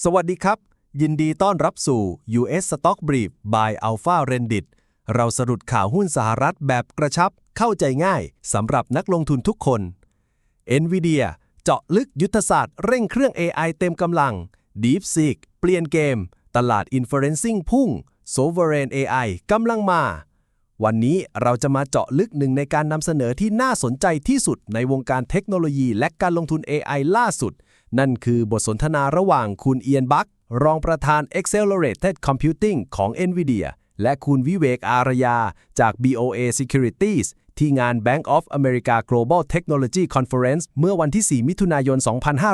สวัสดีครับ ยินดีต้อนรับสู่ US Stock Brief by Alpha Rendit เราสรุปข่าวหุ้นสหรัฐแบบกระชับเข้าใจง่ายสำหรับนักลงทุนทุกคน NVIDIA เจาะลึกยุทธศาสตร์เร่งเครื่อง AI เต็มกำลัง DeepSeek เปลี่ยนเกม ตลาด Inferencing พุ่ง Sovereign AI กำลังมา วันนี้เราจะมาเจาะลึกหนึ่งในการนำเสนอที่น่าสนใจที่สุดในวงการเทคโนโลยีและการลงทุน AI ล่าสุด นั่นคือบทสนทนาระหว่างคุณเอียนบัครองประธาน Accelerated Computing ของ NVIDIA และคุณวิเวกอารยา จาก BOA Securities ที่งาน Bank of America Global Technology Conference เมื่อวันที่ 4 มิถุนายน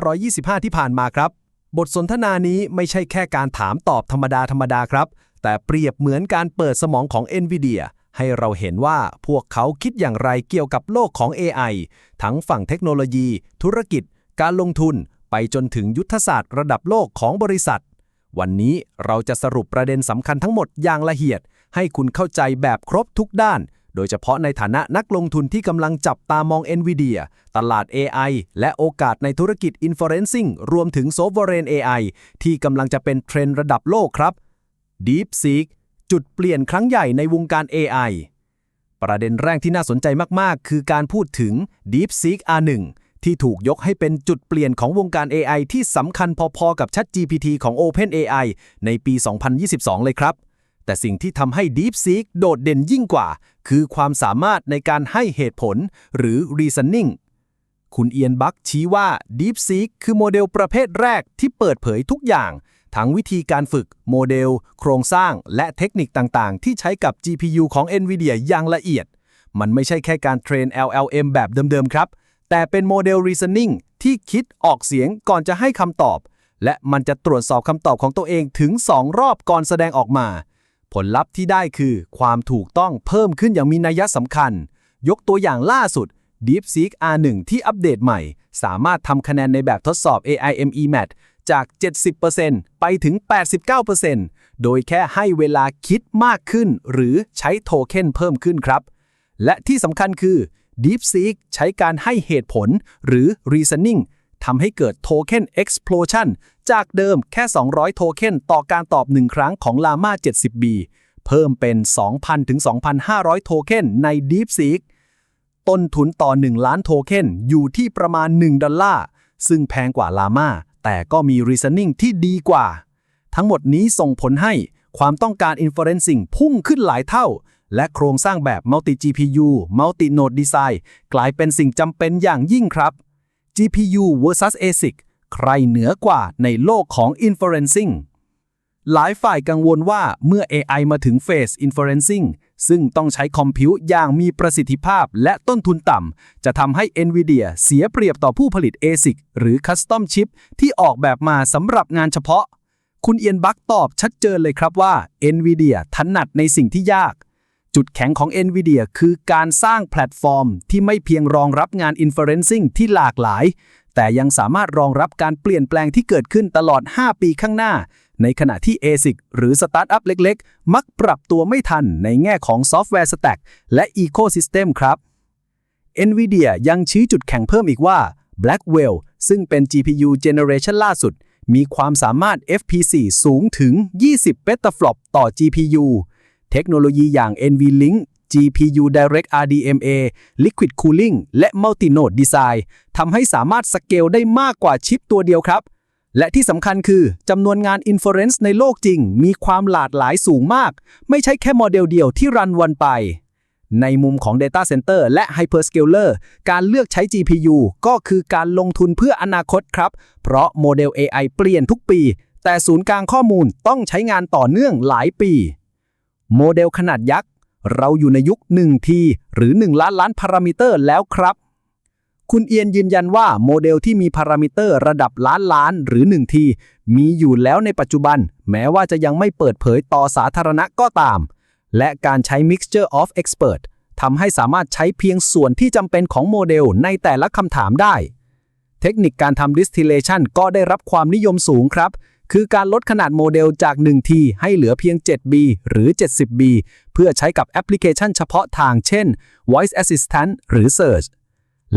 2525 ที่ผ่านมาครับ บทสนทนานี้ไม่ใช่แค่การถามตอบธรรมดาธรรมดาครับ แต่เปรียบเหมือนการเปิดสมองของ NVIDIA ให้เราเห็นว่าพวกเขาคิดอย่างไรเกี่ยวกับโลกของ AI ทั้งฝั่งเทคโนโลยี ธุรกิจ การลงทุน ไปจนถึงยุทธศาสตร์ระดับโลกของบริษัท วันนี้เราจะสรุปประเด็นสำคัญทั้งหมดอย่างละเอียด ให้คุณเข้าใจแบบครบทุกด้าน โดยเฉพาะในฐานะนักลงทุนที่กำลังจับตามอง NVIDIA ตลาด AI และโอกาสในธุรกิจ Inferencing รวมถึง Sovereign AI ที่กำลังจะเป็นเทรนด์ระดับโลกครับ DeepSeek จุดเปลี่ยนครั้งใหญ่ในวงการ AI ประเด็นแรกที่น่าสนใจมาก ๆ คือการพูดถึง DeepSeek R1 ที่ถูกยกให้เป็นจุดเปลี่ยนของวงการ AI ที่สำคัญพอๆ กับ ChatGPT ของ OpenAI ในปี 2022 เลยครับ แต่สิ่งที่ทำให้ DeepSeek โดดเด่นยิ่งกว่า คือความสามารถในการให้เหตุผลหรือ reasoning คุณเอียนบัคชี้ว่า DeepSeek คือโมเดลประเภทแรกที่เปิดเผยทุกอย่าง ทั้งวิธีการฝึก โมเดล โครงสร้าง และเทคนิคต่างๆ ที่ใช้กับ GPU ของ NVIDIA อย่างละเอียด มันไม่ใช่แค่การเทรน LLM แบบเดิมๆ ครับ แต่เป็นโมเดล reasoning ที่คิดออกเสียงก่อนจะให้คำตอบ และมันจะตรวจสอบคำตอบของตัวเองถึง 2 รอบก่อนแสดงออกมา ผลลัพธ์ที่ได้คือความถูกต้องเพิ่มขึ้นอย่างมีนัยสำคัญ ยกตัวอย่างล่าสุด DeepSeek R1 ที่อัปเดตใหม่ สามารถทำคะแนนในแบบทดสอบ AIME Math จาก 70%ไปถึง 89%โดยแค่ให้เวลาคิดมากขึ้น หรือใช้โทเค็นเพิ่มขึ้นครับ และที่สำคัญคือ DeepSeek ใช้การให้เหตุผลหรือ reasoning ทำให้เกิดโทเค็น explosion จากเดิมแค่ 200 โทเค็นต่อการตอบ 1 ครั้งของ Llama 70B เพิ่มเป็น 2,000 ถึง 2,500 โทเค็นใน DeepSeek ต้นทุนต่อ 1 ล้านโทเค็นอยู่ที่ประมาณ 1 ดอลลาร์ ซึ่งแพงกว่า Llama แต่ก็มี reasoning ที่ดีกว่า ทั้งหมดนี้ส่งผลให้ความต้องการ inferencing พุ่งขึ้นหลายเท่า และโครงสร้างแบบ multi GPU multi node design กลายเป็นสิ่งจำเป็นอย่างยิ่งครับ GPU versus ASIC ใครเหนือกว่าในโลกของ inferencing หลายฝ่ายกังวลว่าเมื่อ AI มาถึง Phase Inferencing ซึ่งต้องใช้คอมพิวต์อย่างมีประสิทธิภาพและต้นทุนต่ำ จะทำให้ NVIDIA เสียเปรียบต่อผู้ผลิต ASIC หรือ Custom Chip ที่ออกแบบมาสำหรับงานเฉพาะ คุณเอียนบักตอบชัดเจนเลยครับว่า NVIDIA ถนัดในสิ่งที่ยาก จุดแข็งของ NVIDIA คือการสร้างแพลตฟอร์ม ที่ไม่เพียงรองรับงาน Inferencing ที่หลากหลาย แต่ยังสามารถรองรับการเปลี่ยนแปลงที่เกิดขึ้นตลอด 5 ปีข้างหน้า ในขณะที่ ASIC หรือสตาร์ทอัพเล็กๆ มักปรับตัวไม่ทันในแง่ของซอฟต์แวร์สแต็กและ Ecosystem ครับ NVIDIA ยังชี้จุดแข็งเพิ่มอีกว่า Blackwell ซึ่งเป็น GPU Generation ล่าสุด มีความสามารถ FP4 สูงถึง 20 petaflop ต่อ GPU เทคโนโลยีอย่าง NVLink GPU Direct RDMA Liquid Cooling และ Multi-Node Design ทำให้สามารถสเกลได้มากกว่าชิปตัวเดียวครับ และที่สำคัญคือจำนวนงาน Inference ในโลกจริง มีความหลากหลายสูงมาก ไม่ใช่แค่โมเดลเดียวที่รันวันไป ในมุมของ Data Center และ Hyperscaler การเลือกใช้ GPU ก็คือการลงทุนเพื่ออนาคตครับ เพราะโมเดล AI เปลี่ยนทุกปี แต่ศูนย์กลางข้อมูลต้องใช้งานต่อเนื่องหลายปี โมเดลขนาดยักษ์ เราอยู่ในยุค1ทีหรือ 1 ล้านล้านพารามิเตอร์แล้วครับ คุณเอียนยืนยันว่าโมเดลที่มีพารามิเตอร์ระดับล้านล้านหรือ1ทีมีอยู่แล้วในปัจจุบัน แม้ว่าจะยังไม่เปิดเผยต่อสาธารณะก็ตาม และการใช้ Mixture of Expert ทำให้สามารถใช้เพียงส่วนที่จำเป็นของโมเดลในแต่ละคำถามได้ เทคนิคการทำ distillation ก็ได้รับความนิยมสูงครับ คือการลดขนาดโมเดลจาก 1T ให้เหลือเพียง 7B หรือ 70B เพื่อใช้กับแอปพลิเคชันเฉพาะทางเช่น Voice Assistant หรือ Search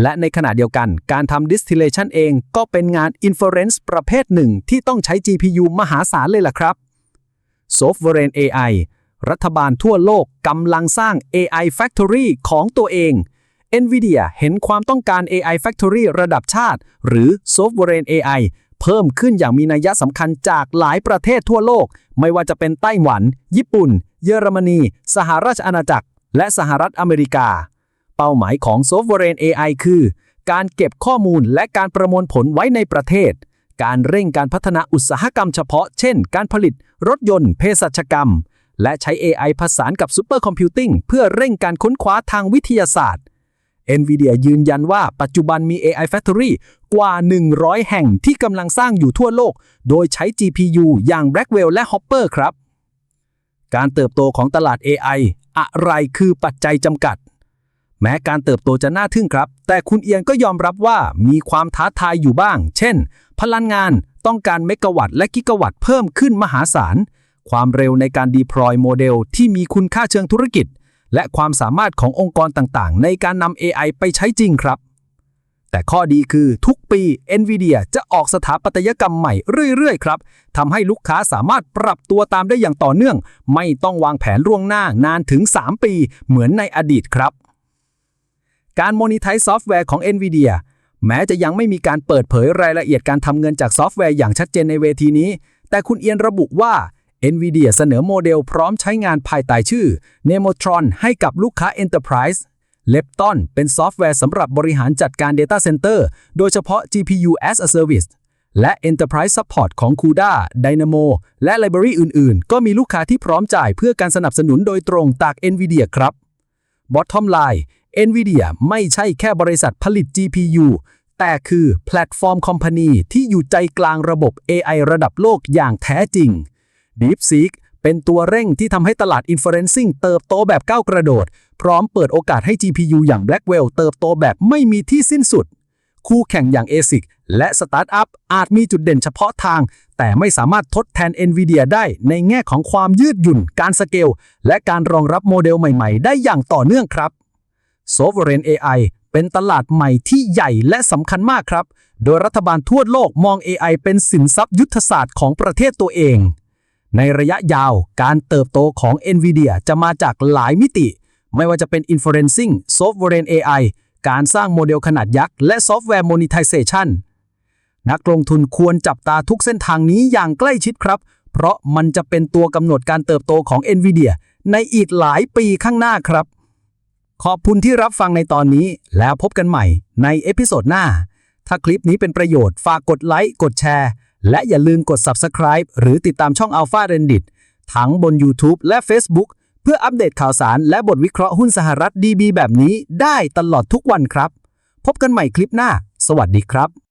และในขณะเดียวกันการทำ distillation เองก็เป็นงาน inference ประเภทหนึ่งที่ต้องใช้ GPU มหาศาลเลยล่ะครับ Sovereign AI รัฐบาลทั่วโลกกำลังสร้าง AI Factory ของตัวเอง NVIDIA เห็นความต้องการ AI Factory ระดับชาติ หรือ Sovereign AI เพิ่มขึ้นอย่างมีนัยสำคัญจากหลายประเทศทั่วโลก ไม่ว่าจะเป็นไต้หวัน ญี่ปุ่น เยอรมนี สหราชอาณาจักร และสหรัฐอเมริกา เป้าหมายของ Sovereign AI คือ การเก็บข้อมูลและการประมวลผลไว้ในประเทศ การเร่งการพัฒนาอุตสาหกรรมเฉพาะ เช่น การผลิต รถยนต์เภสัชกรรม และใช้ AI ผสานกับซูเปอร์คอมพิวติ้งเพื่อเร่งการค้นคว้าทางวิทยาศาสตร์ NVIDIA ยืนยันว่าปัจจุบันมี AI Factory กว่า 100 แห่งที่กำลังสร้างอยู่ทั่วโลก โดยใช้ GPU อย่าง Blackwell และ Hopper ครับ การเติบโตของตลาด AI อะไรคือปัจจัยจำกัด แม้การเติบโตจะน่าทึ่งครับ แต่คุณเอียนก็ยอมรับว่ามีความท้าทายอยู่บ้าง เช่น พลังงานต้องการเมกะวัตต์และกิกะวัตต์เพิ่มขึ้นมหาศาล ความเร็วในการ deploy โมเดลที่มีคุณค่าเชิงธุรกิจ และความสามารถขององค์กรต่างๆ ในการนำ AI ไปใช้จริงครับ แต่ข้อดีคือทุกปี NVIDIA จะออกสถาปัตยกรรมใหม่เรื่อย ๆ ครับทำให้ลูกค้าสามารถปรับตัวตามได้อย่างต่อเนื่อง ไม่ต้องวางแผนล่วงหน้านานถึง 3 ปีเหมือนในอดีตครับ การโมนิทายซอฟต์แวร์ของ NVIDIA แม้จะยังไม่มีการเปิดเผยรายละเอียดการทำเงินจากซอฟต์แวร์อย่างชัดเจนในเวทีนี้ แต่คุณเอียนระบุว่า NVIDIA เสนอโมเดลพร้อมใช้งานภายใต้ชื่อ Nemotron ให้กับลูกค้า Enterprise Lepton เป็นซอฟต์แวร์สำหรับบริหารจัดการ Data Center โดยเฉพาะ GPU as a Service และ Enterprise Support ของ CUDA Dynamo และ Library อื่น ๆ ก็มีลูกค้าที่พร้อมจ่ายเพื่อการสนับสนุนโดยตรงจาก NVIDIA ครับ Bottom line NVIDIA ไม่ใช่แค่บริษัทผลิต GPU แต่คือแพลตฟอร์มคอมพานีที่อยู่ใจกลางระบบ AI ระดับโลกอย่างแท้จริง DeepSeek เป็นตัวเร่งที่ทำให้ตลาด Inferencing เติบโตแบบก้าวกระโดด พร้อมเปิดโอกาสให้ GPU อย่าง Blackwell เติบโตแบบไม่มีที่สิ้นสุด คู่แข่งอย่าง ASIC และสตาร์ทอัพอาจมีจุดเด่นเฉพาะทาง แต่ไม่สามารถทดแทน NVIDIA ได้ในแง่ของความยืดหยุ่น การสเกล และการรองรับโมเดลใหม่ๆ ได้อย่างต่อเนื่องครับ Sovereign AI เป็นตลาดใหม่ที่ใหญ่และสำคัญมากครับ โดยรัฐบาลทั่วโลกมอง AI เป็นสินทรัพย์ยุทธศาสตร์ของประเทศตัวเอง ในระยะยาวการเติบโตของ NVIDIA จะมาจากหลายมิติ ไม่ว่าจะเป็น Inferencing Sovereign AI การสร้างโมเดลขนาดยักษ์ และซอฟต์แวร์ Monetization นักลงทุนควรจับตาทุกเส้นทางนี้อย่างใกล้ชิดครับ เพราะมันจะเป็นตัวกำหนดการเติบโตของ NVIDIA ในอีกหลายปีข้างหน้าครับ ขอบคุณที่รับฟังในตอนนี้แล้วพบกันใหม่ในเอพิโซดหน้า ถ้าคลิปนี้เป็นประโยชน์ฝากกดไลค์กดแชร์ และอย่าลืมกด Subscribe หรือติดตามช่อง Alpha Rendit ทั้งบน YouTube และ Facebook เพื่ออัปเดตข่าวสารและบทวิเคราะห์หุ้นสหรัฐดี ๆ แบบนี้ได้ตลอดทุกวันครับ พบกันใหม่คลิปหน้า สวัสดีครับ